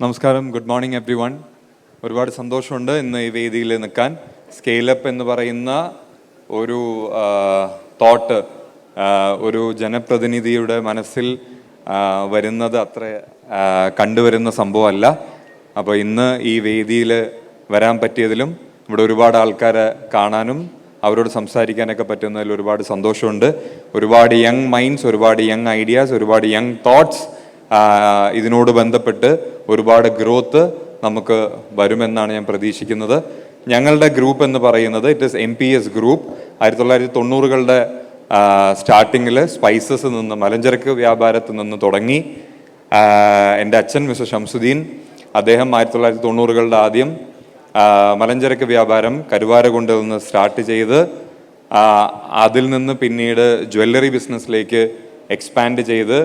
നമസ്കാരം. Good morning every one ഒരുപാട് സന്തോഷമുണ്ട് ഇന്ന് ഈ വേദിയിൽ നിൽക്കാൻ. സ്കെയിലപ്പ് എന്ന് പറയുന്ന ഒരു തോട്ട് ഒരു ജനപ്രതിനിധിയുടെ മനസ്സിൽ വരുന്നത് അത്ര കണ്ടുവരുന്ന സംഭവമല്ല. അപ്പോൾ ഇന്ന് ഈ വേദിയിൽ വരാൻ പറ്റിയതിലും ഇവിടെ ഒരുപാട് ആൾക്കാരെ കാണാനും അവരോട് സംസാരിക്കാനൊക്കെ പറ്റുന്നതിൽ ഒരുപാട് സന്തോഷമുണ്ട്. ഒരുപാട് യങ് മൈൻഡ്സ് ഒരുപാട് യങ് ഐഡിയാസ് ഒരുപാട് യങ് തോട്ട്സ് ഇതിനോട് ബന്ധപ്പെട്ട് ഒരുപാട് ഗ്രോത്ത് നമുക്ക് വരുമെന്നാണ് ഞാൻ പ്രതീക്ഷിക്കുന്നത്. ഞങ്ങളുടെ ഗ്രൂപ്പ് എന്ന് പറയുന്നത് it is M P S group ആയിരത്തി തൊള്ളായിരത്തി തൊണ്ണൂറുകളുടെ സ്റ്റാർട്ടിങ്ങിൽ സ്പൈസസ് നിന്ന് മലഞ്ചരക്ക് വ്യാപാരത്തിൽ നിന്ന് തുടങ്ങി. എന്റെ അച്ഛൻ മിസ്റ്റർ ഷംസുദ്ദീൻ അദ്ദേഹം ആയിരത്തി തൊള്ളായിരത്തി തൊണ്ണൂറുകളുടെ ആദ്യം മലഞ്ചരക്ക് വ്യാപാരം കരുവാരകുണ്ട് നിന്ന് സ്റ്റാർട്ട് ചെയ്ത് അതിൽ നിന്ന് പിന്നീട് ജ്വല്ലറി ബിസിനസ്സിലേക്ക് എക്സ്പാൻഡ് ചെയ്ത്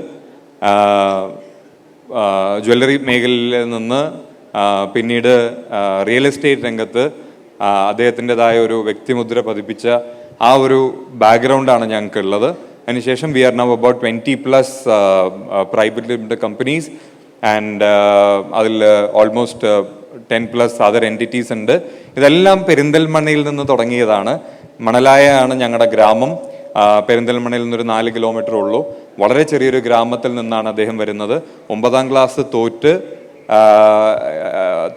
ജ്വല്ലറി മേഖലയിൽ നിന്ന് പിന്നീട് റിയൽ എസ്റ്റേറ്റ് രംഗത്ത് അദ്ദേഹത്തിന്റെതായ ഒരു വ്യക്തിമുദ്ര പതിപ്പിച്ച ആ ഒരു ബാക്ക്ഗ്രൗണ്ടാണ് ഞങ്ങൾക്കുള്ളത്. അതിനുശേഷം we are now about twenty plus private limited companies and അതിൽ almost ten plus other entities ഉണ്ട്. ഇതെല്ലാം പെരിന്തൽമണ്ണയിൽ നിന്ന് തുടങ്ങിയതാണ്. മണലായാണ് ഞങ്ങളുടെ ഗ്രാമം. ആ, പെരിന്തൽമണ്ണയിൽ നിന്നൊരു നാല് കിലോമീറ്റർ ഉള്ളൂ. വളരെ ചെറിയൊരു ഗ്രാമത്തിൽ നിന്നാണ് അദ്ദേഹം വരുന്നത്. ഒമ്പതാം ക്ലാസ് തോറ്റ്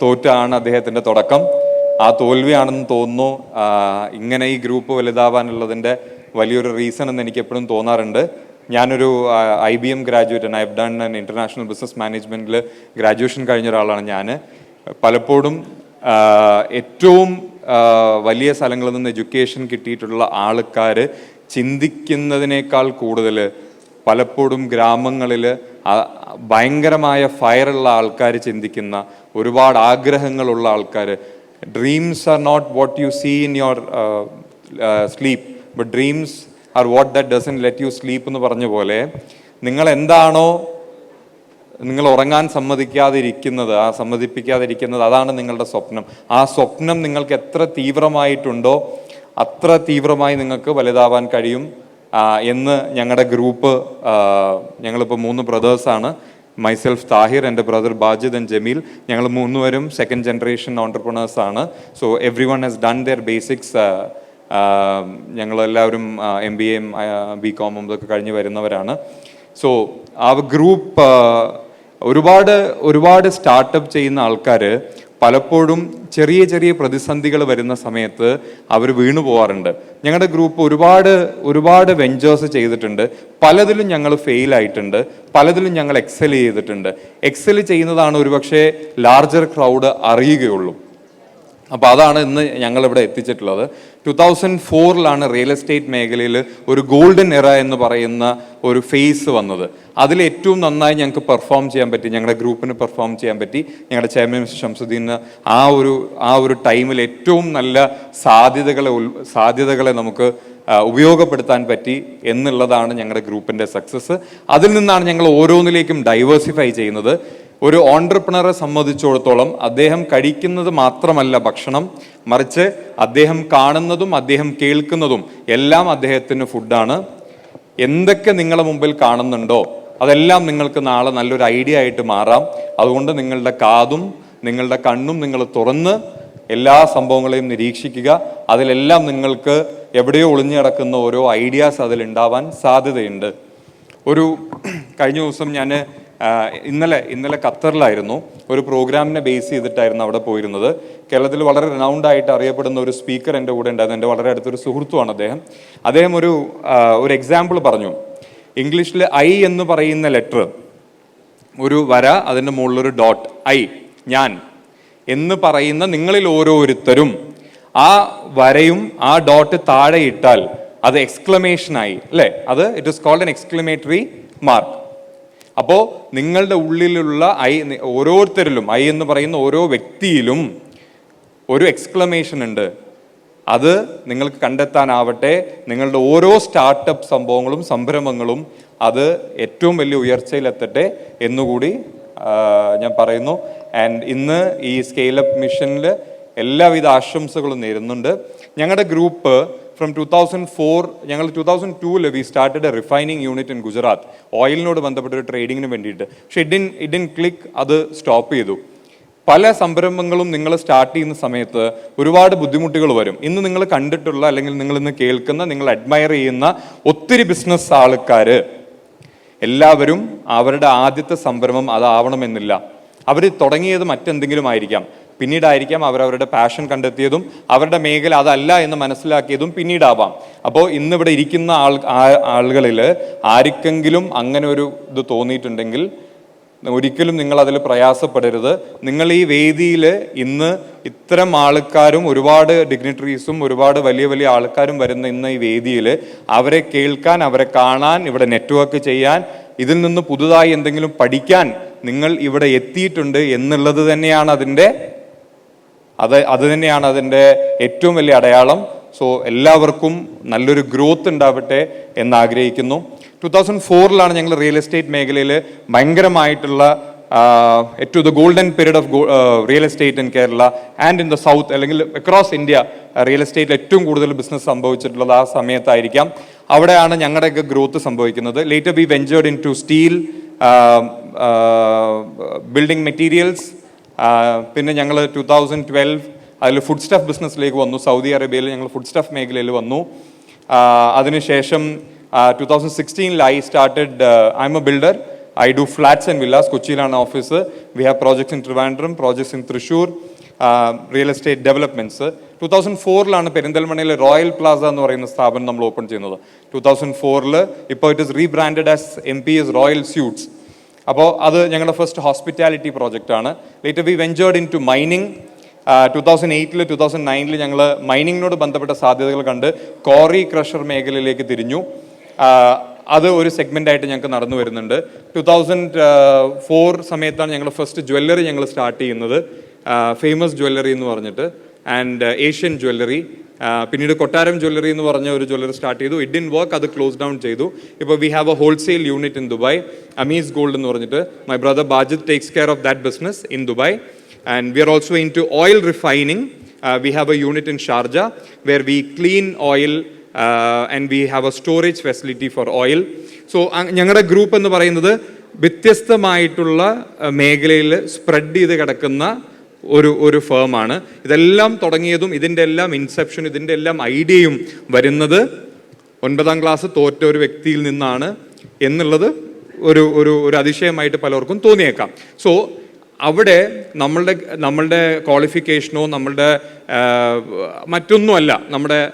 തോറ്റാണ് അദ്ദേഹത്തിന്റെ തുടക്കം. ആ തോൽവിയാണെന്ന് തോന്നുന്നു. ഇങ്ങനെ ഈ ഗ്രൂപ്പ് വലുതാവാനുള്ളതിന്റെ വലിയൊരു റീസൺ എന്ന് എനിക്ക് എപ്പോഴും തോന്നാറുണ്ട്. ഞാനൊരു ഐ ബി എം ഗ്രാജുവേറ്റ് ആണ്. I done and international business മാനേജ്മെന്റിൽ ഗ്രാജുവേഷൻ കഴിഞ്ഞ ഒരാളാണ് ഞാൻ. പലപ്പോഴും ഏറ്റവും വലിയ സ്ഥലങ്ങളിൽ നിന്ന് എഡ്യൂക്കേഷൻ കിട്ടിയിട്ടുള്ള ആൾക്കാർ ചിന്തിക്കുന്നതിനേക്കാൾ കൂടുതൽ പലപ്പോഴും ഗ്രാമങ്ങളിൽ ഭയങ്കരമായ ഫയറുള്ള ആൾക്കാർ ചിന്തിക്കുന്ന ഒരുപാട് ആഗ്രഹങ്ങളുള്ള ആൾക്കാർ. Dreams are not what you see in your sleep but dreams are what that doesn't let you sleep എന്ന് പറഞ്ഞ പോലെ നിങ്ങൾ എന്താണോ നിങ്ങൾ ഉറങ്ങാൻ സമ്മതിക്കാതിരിക്കുന്നത് ആ സമ്മതിപ്പിക്കാതിരിക്കുന്നത് അതാണ് നിങ്ങളുടെ സ്വപ്നം. ആ സ്വപ്നം നിങ്ങൾക്ക് എത്ര തീവ്രമായിട്ടുണ്ടോ അത്ര തീവ്രമായി നിങ്ങൾക്ക് വലുതാവാൻ കഴിയും എന്ന് ഞങ്ങളുടെ ഗ്രൂപ്പ് ഞങ്ങളിപ്പോൾ മൂന്ന് ബ്രദേഴ്സാണ് മൈസെൽഫ് താഹിർ എന്റെ ബ്രദർ ബാജിദ് ആൻഡ് ജമീൽ ഞങ്ങൾ മൂന്നുപേരും സെക്കൻഡ് ജനറേഷൻ ഓണ്ടർപ്രണേഴ്സ് ആണ്. So everyone has done their basics ഞങ്ങളെല്ലാവരും എം ബി എയും ബി കോമും ഇതൊക്കെ കഴിഞ്ഞ് വരുന്നവരാണ്. സോ ആ ഗ്രൂപ്പ് ഒരുപാട് ഒരുപാട് സ്റ്റാർട്ടപ്പ് ചെയ്യുന്ന ആൾക്കാർ പലപ്പോഴും ചെറിയ ചെറിയ പ്രതിസന്ധികൾ വരുന്ന സമയത്ത് അവർ വീണു പോകാറുണ്ട് ഞങ്ങളുടെ ഗ്രൂപ്പ് ഒരുപാട് ഒരുപാട് വെഞ്ചേഴ്സ് ചെയ്തിട്ടുണ്ട്. പലതിലും ഞങ്ങൾ ഫെയിൽ ആയിട്ടുണ്ട്. പലതിലും ഞങ്ങൾ എക്സൽ ചെയ്തിട്ടുണ്ട്. എക്സൽ ചെയ്യുന്നതാണ് ഒരുപക്ഷെ ലാർജർ ക്രൗഡ് അറിയുകയുള്ളൂ. അപ്പോൾ അതാണ് ഇന്ന് ഞങ്ങളിവിടെ എത്തിച്ചിട്ടുള്ളത്. ടു തൗസൻഡ് ഫോറിലാണ് റിയൽ എസ്റ്റേറ്റ് മേഖലയിൽ ഒരു ഗോൾഡൻ എറ എന്ന് പറയുന്ന ഒരു ഫേസ് വന്നത്. അതിൽ ഏറ്റവും നന്നായി ഞങ്ങൾക്ക് പെർഫോം ചെയ്യാൻ പറ്റി ഞങ്ങളുടെ ഗ്രൂപ്പിന് പെർഫോം ചെയ്യാൻ പറ്റി ഞങ്ങളുടെ ചെയർമാൻ മിസ്റ്റർ ഷംസുദ്ദീന് ആ ഒരു ആ ഒരു ടൈമിൽ ഏറ്റവും നല്ല സാധ്യതകളെ സാധ്യതകളെ നമുക്ക് ഉപയോഗപ്പെടുത്താൻ പറ്റി എന്നുള്ളതാണ് ഞങ്ങളുടെ ഗ്രൂപ്പിന്റെ സക്സസ് അതിൽ നിന്നാണ് ഞങ്ങൾ ഓരോന്നിലേക്കും ഡൈവേഴ്സിഫൈ ചെയ്യുന്നത്. ഒരു ഓണ്ടർപ്രണറെ സംബന്ധിച്ചിടത്തോളം അദ്ദേഹം കഴിക്കുന്നത് മാത്രമല്ല ഭക്ഷണം മറിച്ച് അദ്ദേഹം കാണുന്നതും അദ്ദേഹം കേൾക്കുന്നതും എല്ലാം അദ്ദേഹത്തിന് ഫുഡാണ്. എന്തൊക്കെ നിങ്ങളെ മുമ്പിൽ കാണുന്നുണ്ടോ അതെല്ലാം നിങ്ങൾക്ക് നാളെ നല്ലൊരു ഐഡിയ ആയിട്ട് മാറാം. അതുകൊണ്ട് നിങ്ങളുടെ കാതും നിങ്ങളുടെ കണ്ണും നിങ്ങൾ തുറന്ന് എല്ലാ സംഭവങ്ങളെയും നിരീക്ഷിക്കുക. അതിലെല്ലാം നിങ്ങൾക്ക് എവിടെയോ ഒളിഞ്ഞു കിടക്കുന്ന ഓരോ ഐഡിയാസ് അതിലുണ്ടാവാൻ സാധ്യതയുണ്ട്. ഒരു കഴിഞ്ഞ ദിവസം ഞാൻ ഇന്നലെ ഇന്നലെ ഖത്തറിലായിരുന്നു. ഒരു പ്രോഗ്രാമിനെ ബേസ് ചെയ്തിട്ടായിരുന്നു അവിടെ പോയിരുന്നത്. കേരളത്തിൽ വളരെ റെനൗണ്ട് ആയിട്ട് അറിയപ്പെടുന്ന ഒരു സ്പീക്കർ എന്റെ കൂടെ ഉണ്ടായിരുന്നു. എന്റെ വളരെ അടുത്തൊരു സുഹൃത്തുമാണ് അദ്ദേഹം. അദ്ദേഹം ഒരു ഒരു എക്സാമ്പിൾ പറഞ്ഞു. ഇംഗ്ലീഷിൽ ഐ എന്ന് പറയുന്ന ലെറ്റർ ഒരു വര അതിന്റെ മുകളിലൊരു ഡോട്ട് ഐ ഞാൻ എന്ന് പറയുന്ന നിങ്ങളിൽ ഓരോരുത്തരും ആ വരയും ആ ഡോട്ട് താഴെ ഇട്ടാൽ അത് എക്സ്ക്ലമേഷനായി അല്ലേ? അത് it is called an exclamatory mark അപ്പോൾ നിങ്ങളുടെ ഉള്ളിലുള്ള ഐ ഓരോരുത്തരിലും ഐ എന്ന് പറയുന്ന ഓരോ വ്യക്തിയിലും ഒരു എക്സ്ക്ലമേഷൻ ഉണ്ട്. അത് നിങ്ങൾക്ക് കണ്ടെത്താനാവട്ടെ. നിങ്ങളുടെ ഓരോ സ്റ്റാർട്ടപ്പ് സംഭവങ്ങളും സംരംഭങ്ങളും അത് ഏറ്റവും വലിയ ഉയർച്ചയിലെത്തട്ടെ എന്നുകൂടി ഞാൻ പറയുന്നു. ആൻഡ് ഇന്ന് ഈ സ്കെയിലപ്പ് മിഷനിൽ എല്ലാവിധ ആശംസകളും നേരുന്നുണ്ട്. ഞങ്ങളുടെ group from two thousand four ഞങ്ങൾ ടു തൗസൻഡ് ടൂവിൽ we started a refining unit in Gujarat ഓയിലിനോട് ബന്ധപ്പെട്ട ഒരു ട്രേഡിങ്ങിന് വേണ്ടിയിട്ട്. പക്ഷെ ഇഡിൻ ഇഡിൻ ക്ലിക്ക് അത് സ്റ്റോപ്പ് ചെയ്തു. പല സംരംഭങ്ങളും നിങ്ങൾ സ്റ്റാർട്ട് ചെയ്യുന്ന സമയത്ത് ഒരുപാട് ബുദ്ധിമുട്ടുകൾ വരും. ഇന്ന് നിങ്ങൾ കണ്ടിട്ടുള്ള അല്ലെങ്കിൽ നിങ്ങൾ ഇന്ന് കേൾക്കുന്ന നിങ്ങൾ അഡ്മയർ ചെയ്യുന്ന ഒത്തിരി ബിസിനസ് ആൾക്കാർ എല്ലാവരും അവരുടെ ആദ്യത്തെ സംരംഭം അതാവണമെന്നില്ല. അവർ തുടങ്ങിയത് മറ്റെന്തെങ്കിലും ആയിരിക്കാം. പിന്നീടായിരിക്കാം അവരവരുടെ പാഷൻ കണ്ടെത്തിയതും അവരുടെ മേഖല അതല്ല എന്ന് മനസ്സിലാക്കിയതും പിന്നീടാവാം. അപ്പോൾ ഇന്നിവിടെ ഇരിക്കുന്ന ആൾ ആളുകളിൽ ആർക്കെങ്കിലും അങ്ങനെ ഒരു ഇത് തോന്നിയിട്ടുണ്ടെങ്കിൽ ഒരിക്കലും നിങ്ങൾ അതിൽ പ്രയാസപ്പെടരുത്. നിങ്ങൾ ഈ വേദിയിൽ ഇന്ന് ഇത്തരം ആൾക്കാരും ഒരുപാട് ഡിഗ്നിറ്ററീസും ഒരുപാട് വലിയ വലിയ ആൾക്കാരും വരുന്ന ഇന്ന് ഈ വേദിയിൽ അവരെ കേൾക്കാൻ അവരെ കാണാൻ ഇവിടെ നെറ്റ്വർക്ക് ചെയ്യാൻ ഇതിൽ നിന്ന് പുതുതായി എന്തെങ്കിലും പഠിക്കാൻ നിങ്ങൾ ഇവിടെ എത്തിയിട്ടുണ്ട് എന്നുള്ളത് തന്നെയാണ് അതിന്റെ അത് അത് തന്നെയാണ് അതിന്റെ ഏറ്റവും വലിയ അടയാളം. സോ എല്ലാവർക്കും നല്ലൊരു ഗ്രോത്ത് ഉണ്ടാവട്ടെ എന്ന് ആഗ്രഹിക്കുന്നു ടു തൗസൻഡ് ഫോറിലാണ് ഞങ്ങൾ റിയൽ എസ്റ്റേറ്റ് മേഖലയിൽ ഭയങ്കരമായിട്ടുള്ള to the golden period of real estate in Kerala and in the south അല്ലെങ്കിൽ അക്രോസ് ഇന്ത്യ റിയൽ എസ്റ്റേറ്റിൽ ഏറ്റവും കൂടുതൽ ബിസിനസ് സംഭവിച്ചിട്ടുള്ളത് ആ സമയത്തായിരിക്കാം. അവിടെയാണ് ഞങ്ങളുടെയൊക്കെ ഗ്രോത്ത് സംഭവിക്കുന്നത്. Later we ventured into steel building materials പിന്നെ ഞങ്ങൾ ടു തൗസൻഡ് ട്വൽവ് അതിൽ ഫുഡ് സ്റ്റഫ് ബിസിനസ്സിലേക്ക് വന്നു. സൗദി അറേബ്യയിൽ ഞങ്ങൾ ഫുഡ് സ്റ്റഫ് മേഖലയിൽ വന്നു. അതിനുശേഷം two thousand സിക്സ്റ്റീനിൽ I started I'm a builder I do flats and villas കൊച്ചിയിലാണ് office we have projects in Trivandrum projects in Thrissur real estate developments two thousand ഫോറിലാണ് പെരിന്തൽമണ്ണയിൽ royal plaza എന്ന് പറയുന്ന സ്ഥാപനം നമ്മൾ ഓപ്പൺ ചെയ്യുന്നത്. ടു തൗസൻഡ് ഫോറിൽ ഇപ്പോൾ it is rebranded as M P S royal suites അപ്പോൾ അത് ഞങ്ങളുടെ ഫസ്റ്റ് ഹോസ്പിറ്റാലിറ്റി പ്രോജക്റ്റ് ആണ്. Later we ventured into mining two thousand എയ്റ്റിൽ two thousand നയനിൽ ഞങ്ങൾ മൈനിങ്ങിനോട് ബന്ധപ്പെട്ട സാധ്യതകൾ കണ്ട് കോറി ക്രഷർ മേഖലയിലേക്ക് തിരിഞ്ഞു. അത് ഒരു സെഗ്മെന്റ് ആയിട്ട് ഞങ്ങൾക്ക് നടന്നു വരുന്നുണ്ട്. ടു തൗസൻഡ് ഫോർ സമയത്താണ് ഞങ്ങൾ ഫസ്റ്റ് ജ്വല്ലറി ഞങ്ങൾ സ്റ്റാർട്ട് ചെയ്യുന്നത്. ഫേമസ് ജ്വല്ലറി എന്ന് പറഞ്ഞിട്ട്. ആൻഡ് ഏഷ്യൻ ജ്വല്ലറി പിന്നീട് കൊട്ടാരം ജ്വല്ലറി എന്ന് പറഞ്ഞ ഒരു ജ്വല്ലറി സ്റ്റാർട്ട് ചെയ്തു. ഇറ്റ് ഇൻ വർക്ക് അത് ക്ലോസ് ഡൗൺ ചെയ്തു. ഇപ്പോൾ we have a wholesale unit in Dubai Amees gold എന്ന് പറഞ്ഞിട്ട്. My brother Bajith takes care of that business in Dubai and we are also into oil refining we have a unit in Sharjah where we clean oil and we have a storage facility for oil so ഞങ്ങളുടെ group എന്ന് പറയുന്നത് വ്യത്യസ്തമായിട്ടുള്ള മേഖലയിൽ spread ചെയ്ത് കിടക്കുന്ന ഒരു ഒരു ഫേമാണ്. ഇതെല്ലാം തുടങ്ങിയതും ഇതിന്റെ എല്ലാം ഇൻസെപ്ഷൻ ഇതിന്റെ എല്ലാം ഐഡിയയും വരുന്നത് ഒൻപതാം ക്ലാസ് തോറ്റ ഒരു വ്യക്തിയിൽ നിന്നാണ് എന്നുള്ളത് ഒരു ഒരു ഒരു അതിശയമായിട്ട് പലർക്കും തോന്നിയേക്കാം. സോ അവിടെ നമ്മളുടെ നമ്മളുടെ ക്വാളിഫിക്കേഷനോ നമ്മളുടെ മറ്റൊന്നുമല്ല നമ്മുടെ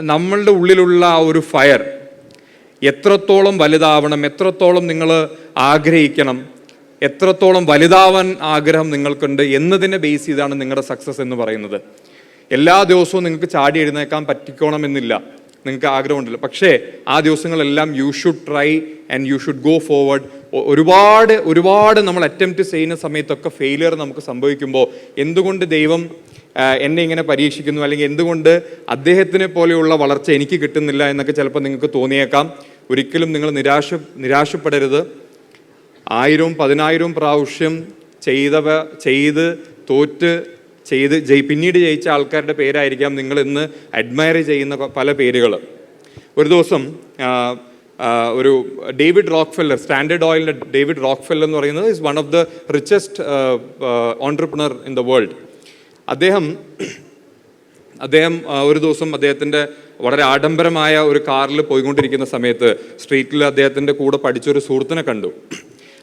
നമ്മളുടെ ഉള്ളിലുള്ള ആ ഒരു ഫയർ എത്രത്തോളം വലുതാവണം എത്രത്തോളം നിങ്ങൾ ആഗ്രഹിക്കണം എത്രത്തോളം വലുതാവാൻ ആഗ്രഹം നിങ്ങൾക്കുണ്ട് എന്നതിനെ ബേസ് ചെയ്താണ് നിങ്ങളുടെ സക്സസ് എന്ന് പറയുന്നത്. എല്ലാ ദിവസവും നിങ്ങൾക്ക് ചാടി എഴുന്നേക്കാൻ പറ്റിക്കോണമെന്നില്ല. നിങ്ങൾക്ക് ആഗ്രഹമുണ്ടല്ലോ. പക്ഷേ ആ ദിവസങ്ങളെല്ലാം you should try and you should go forward ഒരുപാട് ഒരുപാട് നമ്മൾ അറ്റംപ്റ്റ് ചെയ്യുന്ന സമയത്തൊക്കെ ഫെയിലിയർ നമുക്ക് സംഭവിക്കുമ്പോൾ എന്തുകൊണ്ട് ദൈവം എന്നെ ഇങ്ങനെ പരീക്ഷിക്കുന്നു? അല്ലെങ്കിൽ എന്തുകൊണ്ട് അദ്ദേഹത്തിനെ പോലെയുള്ള വളർച്ച എനിക്ക് കിട്ടുന്നില്ല എന്നൊക്കെ ചിലപ്പോൾ നിങ്ങൾക്ക് തോന്നിയേക്കാം. ഒരിക്കലും നിങ്ങൾ നിരാശ നിരാശപ്പെടരുത്. ആയിരവും പതിനായിരവും പ്രാവശ്യം ചെയ്തവ ചെയ്ത് തോറ്റ് ചെയ്ത് ജയി പിന്നീട് ജയിച്ച ആൾക്കാരുടെ പേരായിരിക്കാം നിങ്ങൾ ഇന്ന് അഡ്മയർ ചെയ്യുന്ന പല പേരുകൾ. ഒരു ദിവസം ഒരു ഡേവിഡ് റോക്ക്ഫെല്ലർ സ്റ്റാൻഡേർഡ് ഓയിലിന്റെ ഡേവിഡ് റോക്ക്ഫെല്ലർ എന്ന് പറയുന്നത് is one of the richest entrepreneur in the world അദ്ദേഹം അദ്ദേഹം ഒരു ദിവസം അദ്ദേഹത്തിന്റെ വളരെ ആഡംബരമായ ഒരു കാറിൽ പോയിക്കൊണ്ടിരിക്കുന്ന സമയത്ത് സ്ട്രീറ്റിൽ അദ്ദേഹത്തിന്റെ കൂടെ പഠിച്ചൊരു സുഹൃത്തിനെ കണ്ടു.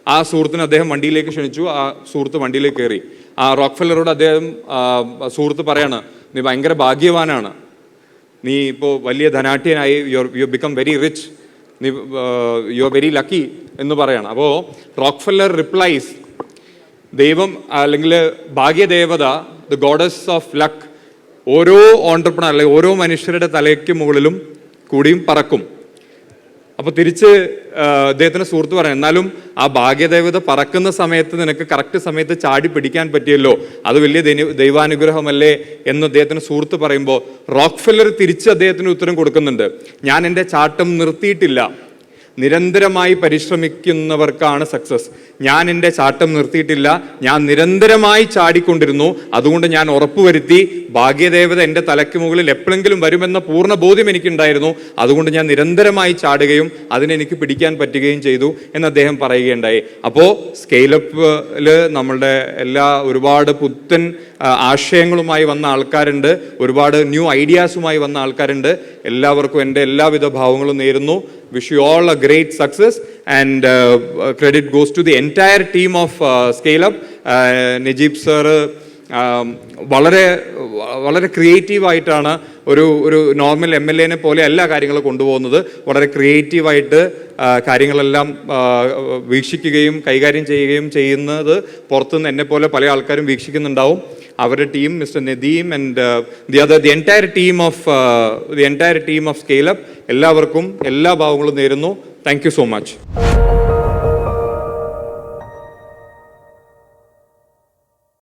ആ സുഹൃത്തിനെ അദ്ദേഹം വണ്ടിയിലേക്ക് ക്ഷണിച്ചു. ആ സുഹൃത്ത് വണ്ടിയിലേക്ക് കയറി. ആ റോക്ക്ഫെല്ലറോട് അദ്ദേഹം സുഹൃത്ത് പറയാണ് നീ ഭയങ്കര ഭാഗ്യവാനാണ്. നീ ഇപ്പോൾ വലിയ ധനാട്യനായി you you become very rich നീ യു ആർ വെരി ലക്കി എന്ന് പറയണം. അപ്പോൾ റോക്ക്ഫെല്ലർ റിപ്ലൈസ് ദൈവം അല്ലെങ്കിൽ ഭാഗ്യദേവത ദ ഗോഡസ് ഓഫ് ലക്ക് ഓരോ ഓണ്ടർപ്രണർ അല്ലെങ്കിൽ ഓരോ മനുഷ്യരുടെ തലയ്ക്ക് മുകളിലും കൂടിയും പറക്കും. അപ്പൊ തിരിച്ച് അദ്ദേഹത്തിന്റെ സുഹൃത്ത് പറയാം എന്നാലും ആ ഭാഗ്യദേവത പറക്കുന്ന സമയത്ത് നിനക്ക് കറക്റ്റ് സമയത്ത് ചാടി പിടിക്കാൻ പറ്റിയല്ലോ. അത് വലിയ ദൈവ- ദൈവാനുഗ്രഹമല്ലേ? എന്ന് അദ്ദേഹത്തിന്റെ സുഹൃത്ത് പറയുമ്പോൾ റോക്ക്ഫെല്ലർ തിരിച്ച് അദ്ദേഹത്തിന് ഉത്തരം കൊടുക്കുന്നുണ്ട്. ഞാൻ എന്റെ ചാട്ടം നിർത്തിയിട്ടില്ല. നിരന്തരമായി പരിശ്രമിക്കുന്നവർക്കാണ് സക്സസ് ഞാൻ എന്റെ ചാട്ടം നിർത്തിയിട്ടില്ല. ഞാൻ നിരന്തരമായി ചാടിക്കൊണ്ടിരുന്നു. അതുകൊണ്ട് ഞാൻ ഉറപ്പുവരുത്തി ഭാഗ്യദേവത എന്റെ തലയ്ക്ക് മുകളിൽ എപ്പോഴെങ്കിലും വരുമെന്ന പൂർണ ബോധ്യം എനിക്കുണ്ടായിരുന്നു. അതുകൊണ്ട് ഞാൻ നിരന്തരമായി ചാടുകയും അതിനെനിക്ക് പിടിക്കാൻ പറ്റുകയും ചെയ്തു എന്ന് അദ്ദേഹം പറയുകയുണ്ടായി. അപ്പോൾ സ്കെയിലപ്പിൽ നമ്മളുടെ എല്ലാ ഒരുപാട് പുത്തൻ ആശയങ്ങളുമായി വന്ന ആൾക്കാരുണ്ട്. ഒരുപാട് ന്യൂ ഐഡിയാസുമായി വന്ന ആൾക്കാരുണ്ട്. എല്ലാവർക്കും എന്റെ എല്ലാവിധ ഭാവങ്ങളും നേരുന്നു. Wish you all a great success and uh, uh, credit goes to the entire team of uh, Scale Up. Najib sir, വളരെ വളരെ ക്രിയേറ്റീവായിട്ടാണ് ഒരു ഒരു നോർമൽ എം എൽ എനെ പോലെ എല്ലാ കാര്യങ്ങളും കൊണ്ടുപോകുന്നത്. വളരെ ക്രിയേറ്റീവായിട്ട് കാര്യങ്ങളെല്ലാം വീക്ഷിക്കുകയും കൈകാര്യം ചെയ്യുകയും ചെയ്യുന്നത് പുറത്തുനിന്ന് എന്നെ പോലെ പല ആൾക്കാരും വീക്ഷിക്കുന്നുണ്ടാവും. അവരുടെ team mister Nadeem and the other the entire team of the entire team of ScaleUp എല്ലാവർക്കും എല്ലാ ഭാവങ്ങളും നേരുന്നു. Thank so much